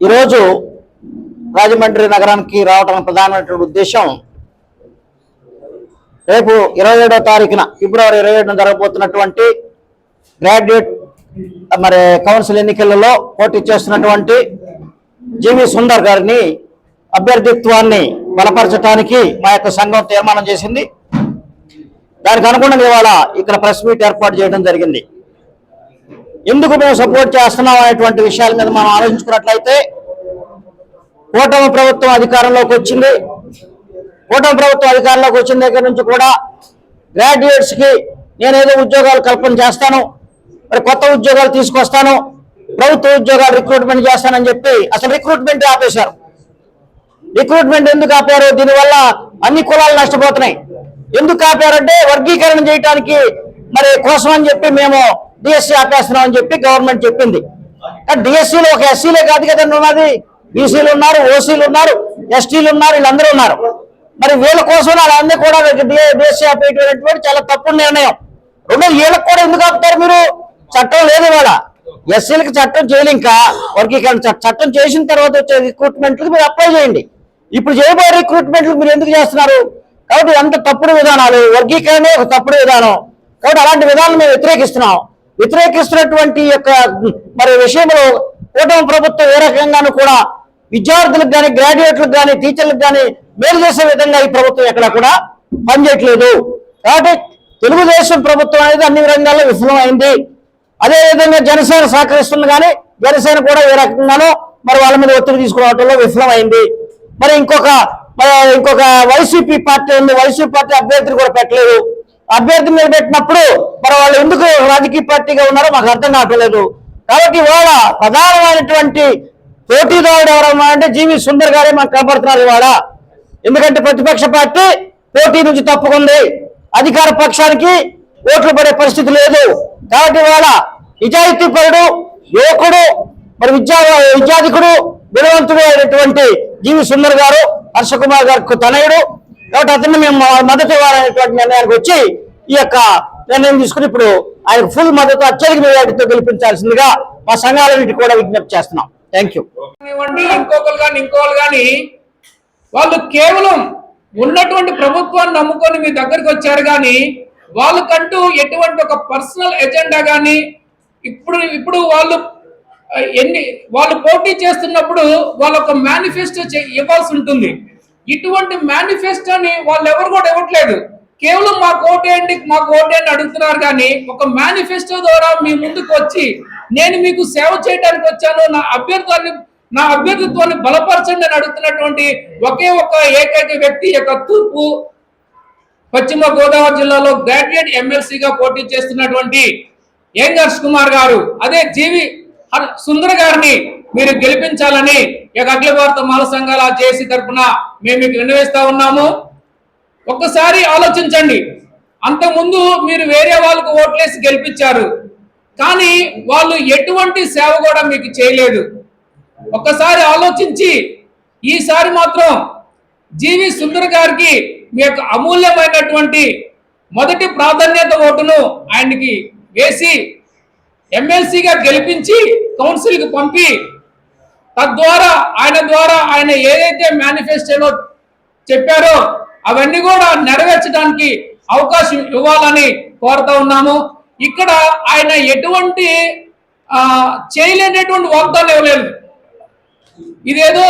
ఈరోజు రాజమండ్రి నగరానికి రావడం ప్రధానమైనటువంటి ఉద్దేశం రేపు ఇరవై ఏడో తారీఖున ఫిబ్రవరి ఇరవై ఏడున జరగబోతున్నటువంటి గ్రాడ్యుయేట్ మరి కౌన్సిల్ ఎన్నికలలో పోటీ చేస్తున్నటువంటి జీవి సుందర్ గారిని అభ్యర్థిత్వాన్ని బలపరచడానికి మా యొక్క సంఘం తీర్మానం చేసింది. దానికి అనుగుణంగా ఇవాళ ఇక్కడ ప్రెస్ మీట్ ఏర్పాటు చేయడం జరిగింది. ఎందుకు మేము సపోర్ట్ చేస్తున్నాం అనేటువంటి విషయాల మీద మనం ఆలోచించుకున్నట్లయితే కూటమి ప్రభుత్వం అధికారంలోకి వచ్చింది. కూటమి ప్రభుత్వం అధికారంలోకి వచ్చిన దగ్గర నుంచి కూడా గ్రాడ్యుయేట్స్కి నేనేదో ఉద్యోగాలు కల్పన చేస్తాను మరి కొత్త ఉద్యోగాలు తీసుకొస్తాను ప్రభుత్వ ఉద్యోగాలు రిక్రూట్మెంట్ చేస్తానని చెప్పి అసలు రిక్రూట్మెంట్ ఆపేశారు. రిక్రూట్మెంట్ ఎందుకు ఆపారు? దీనివల్ల అన్ని కులాలు నష్టపోతున్నాయి. ఎందుకు ఆపారంటే వర్గీకరణ చేయడానికి మరి కోసం అని చెప్పి మేము డిఎస్సి ఆపేస్తున్నాం అని చెప్పి గవర్నమెంట్ చెప్పింది. కానీ డిఎస్సిలో ఒక ఎస్సీలే కాదు కదండి ఉన్నది బీసీలు ఉన్నారు ఓసీలు ఉన్నారు ఎస్టీలు ఉన్నారు వీళ్ళందరూ ఉన్నారు. మరి వీళ్ళ కోసం వాళ్ళందరూ కూడా డిఎస్సీ ఆపేటటువంటి చాలా తప్పు నిర్ణయం. రెండు వీళ్ళకి కూడా ఎందుకు ఆపుతారు మీరు? చట్టం లేదు ఇవాళ. ఎస్సీలకి చట్టం చేయలే ఇంకా. వర్గీకరణ చట్టం చట్టం చేసిన తర్వాత వచ్చే రిక్రూట్మెంట్లకు మీరు అప్లై చేయండి. ఇప్పుడు చేయబోయే రిక్రూట్మెంట్లు మీరు ఎందుకు చేస్తున్నారు? కాబట్టి అంత తప్పుడు విధానాలు. వర్గీకరణే ఒక తప్పుడు విధానం. కాబట్టి అలాంటి విధానం మేము వ్యతిరేకిస్తున్నాం. వ్యతిరేకిస్తున్నటువంటి యొక్క మరి విషయంలో కూటమి ప్రభుత్వం ఏ రకంగానూ కూడా విద్యార్థులకు కానీ గ్రాడ్యుయేట్లకు కానీ టీచర్లకు కానీ మేలు చేసే విధంగా ఈ ప్రభుత్వం ఎక్కడ కూడా పనిచేయట్లేదు. కాబట్టి తెలుగుదేశం ప్రభుత్వం అనేది అన్ని రంగాల్లో విఫలమైంది. అదే విధంగా జనసేన సహకరిస్తుంది కానీ జనసేన కూడా ఏ రకంగానో మరి వాళ్ళ మీద ఒత్తిడి తీసుకురావడంలో విఫలమైంది. మరి ఇంకొక ఇంకొక వైసీపీ పార్టీ ఉంది. వైసీపీ పార్టీ అభ్యర్థిని కూడా పెట్టలేదు. అభ్యర్థి మీద పెట్టినప్పుడు మరి వాళ్ళు ఎందుకు రాజకీయ పార్టీగా ఉన్నారో మాకు అర్థం కావట్లేదు. కాబట్టి ఇవాళ ప్రధానమైనటువంటి పోటీదారుడు ఎవరమ్మా అంటే జీవి సుందర్ గారే మాకు కనబడుతున్నారు ఇవాళ. ఎందుకంటే ప్రతిపక్ష పార్టీ పోటీ నుంచి తప్పుకుంది. అధికార పక్షానికి ఓట్లు పడే పరిస్థితి లేదు. కాబట్టి ఇవాళ నిజాయితీపరుడు యువకుడు మరి విద్యా విద్యాధికుడు గుణవంతుడు అయినటువంటి జీవి సుందర్ గారు హర్ష కుమార్ తనయుడు. కాబట్టి అతన్ని మేము మద్దతు ఇవ్వాలనేటువంటి నిర్ణయానికి వచ్చి ఈ యొక్క నిర్ణయం తీసుకుని ఇప్పుడు ఆయన ఫుల్ మద్దతు అత్యధిక మెజార్టీతో గెలిపించాల్సిందిగా మా సంఘాలన్నిటి కూడా విజ్ఞప్తి చేస్తున్నాం. థ్యాంక్ యూ ఇంకొకరు కానీ ఇంకోళ్ళు కానీ వాళ్ళు కేవలం ఉన్నటువంటి ప్రభుత్వాన్ని నమ్ముకొని మీ దగ్గరికి వచ్చారు కానీ వాళ్ళకంటూ ఎటువంటి ఒక పర్సనల్ ఎజెండా కానీ ఇప్పుడు ఇప్పుడు వాళ్ళు ఎన్ని వాళ్ళు పోటీ చేస్తున్నప్పుడు వాళ్ళ ఒక మేనిఫెస్టో ఇవ్వాల్సి ఉంటుంది. ఇటువంటి మేనిఫెస్టోని వాళ్ళు ఎవరు కూడా ఇవ్వట్లేదు. కేవలం మా కోటేయండి మా కోటేయండి అడుగుతున్నారు కానీ ఒక మేనిఫెస్టో ద్వారా మీ ముందుకు వచ్చి నేను మీకు సేవ చేయడానికి వచ్చాను నా అభ్యర్థాన్ని నా అభ్యర్థిత్వాన్ని బలపరచండి అని అడుగుతున్నటువంటి ఒకే ఒక ఏకైక వ్యక్తి యొక్క తూర్పు పశ్చిమ గోదావరి జిల్లాలో గ్రాడ్యుయేట్ ఎమ్మెల్సీగా పోటీ చేస్తున్నటువంటి ఏం హర్ష్ కుమార్ గారు? అదే జీవి హర్- సుందర్ గారిని మీరు గెలిపించాలని ఈ యొక్క అఖిల భారత మాల సంఘాల జేసీ తరఫున మేము మీకు విన్నవేస్తా ఉన్నాము. ఒక్కసారి ఆలోచించండి. అంతకుముందు మీరు వేరే వాళ్ళకు ఓట్లేసి గెలిపించారు. కానీ వాళ్ళు ఎటువంటి సేవ కూడా మీకు చేయలేదు. ఒక్కసారి ఆలోచించి ఈసారి మాత్రం జీవి సుందర్ గారికి మీ యొక్క అమూల్యమైనటువంటి మొదటి ప్రాధాన్యత ఓటును ఆయనకి వేసి ఎమ్మెల్సీగా గెలిపించి కౌన్సిల్కి పంపి తద్వారా ఆయన ద్వారా ఆయన ఏదైతే మేనిఫెస్టోలో చెప్పారో అవన్నీ కూడా నెరవేర్చడానికి అవకాశం ఇవ్వాలని కోరుతా ఉన్నాము. ఇక్కడ ఆయన ఎటువంటి చేయలేనటువంటి వాగ్దానం ఇవ్వలేదు ఇదేదో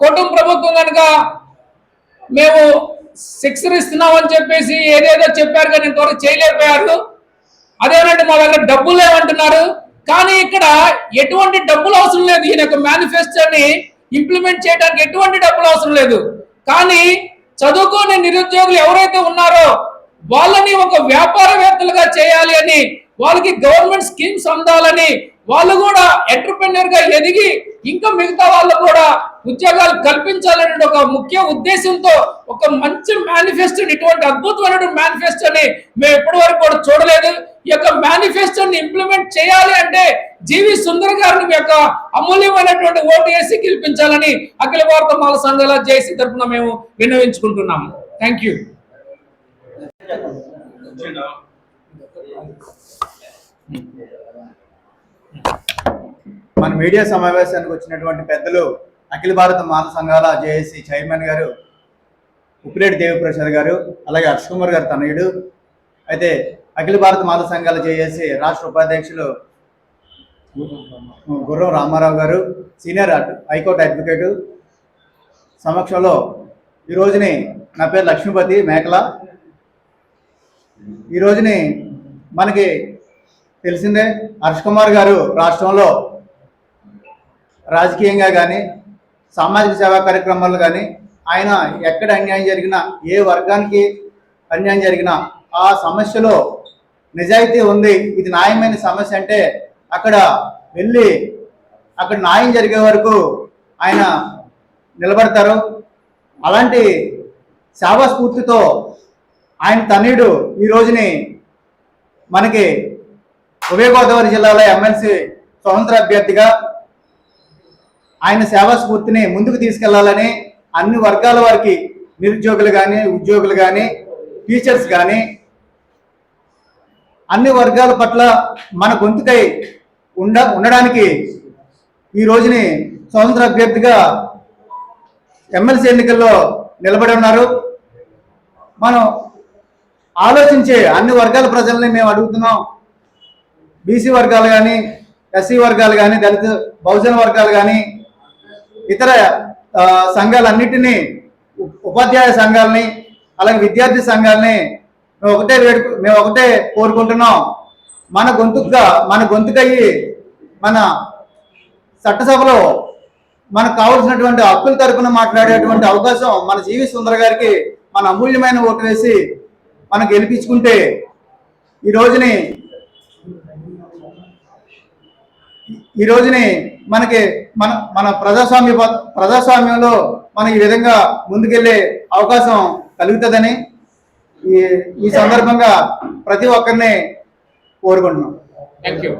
కుటుంబ ప్రభుత్వం కనుక మేము శిక్షణ ఇస్తున్నామని చెప్పేసి ఏదేదో చెప్పారు కానీ ఇంతవరకు చేయలేకపోయారు. అదేనంటే మా దగ్గర డబ్బులు లేవంటున్నారు. కానీ ఇక్కడ ఎటువంటి డబ్బులు అవసరం లేదు. ఈయన యొక్క మేనిఫెస్టోని ఇంప్లిమెంట్ చేయడానికి ఎటువంటి డబ్బులు అవసరం లేదు. కానీ చదువుకోని నిరుద్యోగులు ఎవరైతే ఉన్నారో వాళ్ళని ఒక వ్యాపారవేత్తలుగా చేయాలి అని వాళ్ళకి గవర్నమెంట్ స్కీమ్స్ అందాలని వాళ్ళు కూడా ఎంటర్ప్రెన్యూర్గా ఎదిగి ఇంకా మిగతా వాళ్ళు కూడా ఉద్యోగాలు కల్పించాలనే ఒక ముఖ్య ఉద్దేశంతో ఒక మంచి మేనిఫెస్టోని ఇటువంటి అద్భుతమైన మేనిఫెస్టోని మేము ఇప్పటి వరకు కూడా చూడలేదు. ఈ యొక్క మేనిఫెస్టోని ఇంప్లిమెంట్ చేయాలి అంటే జీవి సుందర్ గారిని యొక్క అమూల్యమైనటువంటి ఓటు వేసి గెలిపించాలని అఖిల భారత మాల సంఘాల జేసీ తరఫున మేము విన్నవించుకుంటున్నాము థ్యాంక్ యూ మన మీడియా సమావేశానికి వచ్చినటువంటి పెద్దలు అఖిల భారత మాత సంఘాల జేఏసీ చైర్మన్ గారు ఉప్పిరెడ్డి దేవిప్రసాద్ గారు అలాగే హర్ష్ కుమార్ గారు తనయుడు. అయితే అఖిల భారత మాత సంఘాల జేఏసీ రాష్ట్ర ఉపాధ్యక్షులు గుర్రం రామారావు గారు సీనియర్ అడ్- హైకోర్టు అడ్వకేటు. సమక్షంలో ఈ రోజుని నా పేరు లక్ష్మీపతి మేకల. ఈ రోజుని మనకి తెలిసిందే హర్ష్ కుమార్ గారు రాష్ట్రంలో రాజకీయంగా కానీ సామాజిక సేవా కార్యక్రమాలు కానీ ఆయన ఎక్కడ అన్యాయం జరిగినా ఏ వర్గానికి అన్యాయం జరిగినా ఆ సమస్యలో నిజాయితీ ఉంది ఇది న్యాయమైన సమస్య అంటే అక్కడ వెళ్ళి అక్కడ న్యాయం జరిగే వరకు ఆయన నిలబడతారు. అలాంటి సేవా స్ఫూర్తితో ఆయన తనయుడు ఈ రోజుని మనకి ఉభయ గోదావరి జిల్లాలో ఎమ్మెల్సీ స్వతంత్ర అభ్యర్థిగా ఆయన సేవా స్ఫూర్తిని ముందుకు తీసుకెళ్ళాలని అన్ని వర్గాల వారికి నిరుద్యోగులు కానీ ఉద్యోగులు కానీ టీచర్స్ కానీ అన్ని వర్గాల పట్ల మన గొంతుకై ఉండ ఉండడానికి ఈ రోజుని స్వతంత్ర అభ్యర్థిగా ఎమ్మెల్సీ ఎన్నికల్లో నిలబడి ఉన్నారు. మనం ఆలోచించే అన్ని వర్గాల ప్రజల్ని మేము అడుగుతున్నాం. బీసీ వర్గాలు కానీ ఎస్సీ వర్గాలు కానీ దళిత బహుజన వర్గాలు కానీ ఇతర సంఘాలన్నిటినీ ఉపాధ్యాయ సంఘాలని అలాగే విద్యార్థి సంఘాలని మేము ఒకటే వేడుకు మేము ఒకటే కోరుకుంటున్నాం. మన గొంతుగా మన గొంతుకయ్యి మన చట్టసభలో మనకు కావలసినటువంటి హక్కుల తరపున మాట్లాడేటువంటి అవకాశం మన జీవి సుందర గారికి మన అమూల్యమైన ఓటు వేసి మనం గెలిపించుకుంటే ఈ రోజుని ఈ రోజుని మనకి మన మన ప్రజాస్వామ్య ప- ప్రజాస్వామ్యంలో మనం ఈ విధంగా ముందుకెళ్ళే అవకాశం కలుగుతుందని ఈ ఈ సందర్భంగా ప్రతి ఒక్కరిని కోరుకుంటున్నాం. Thank you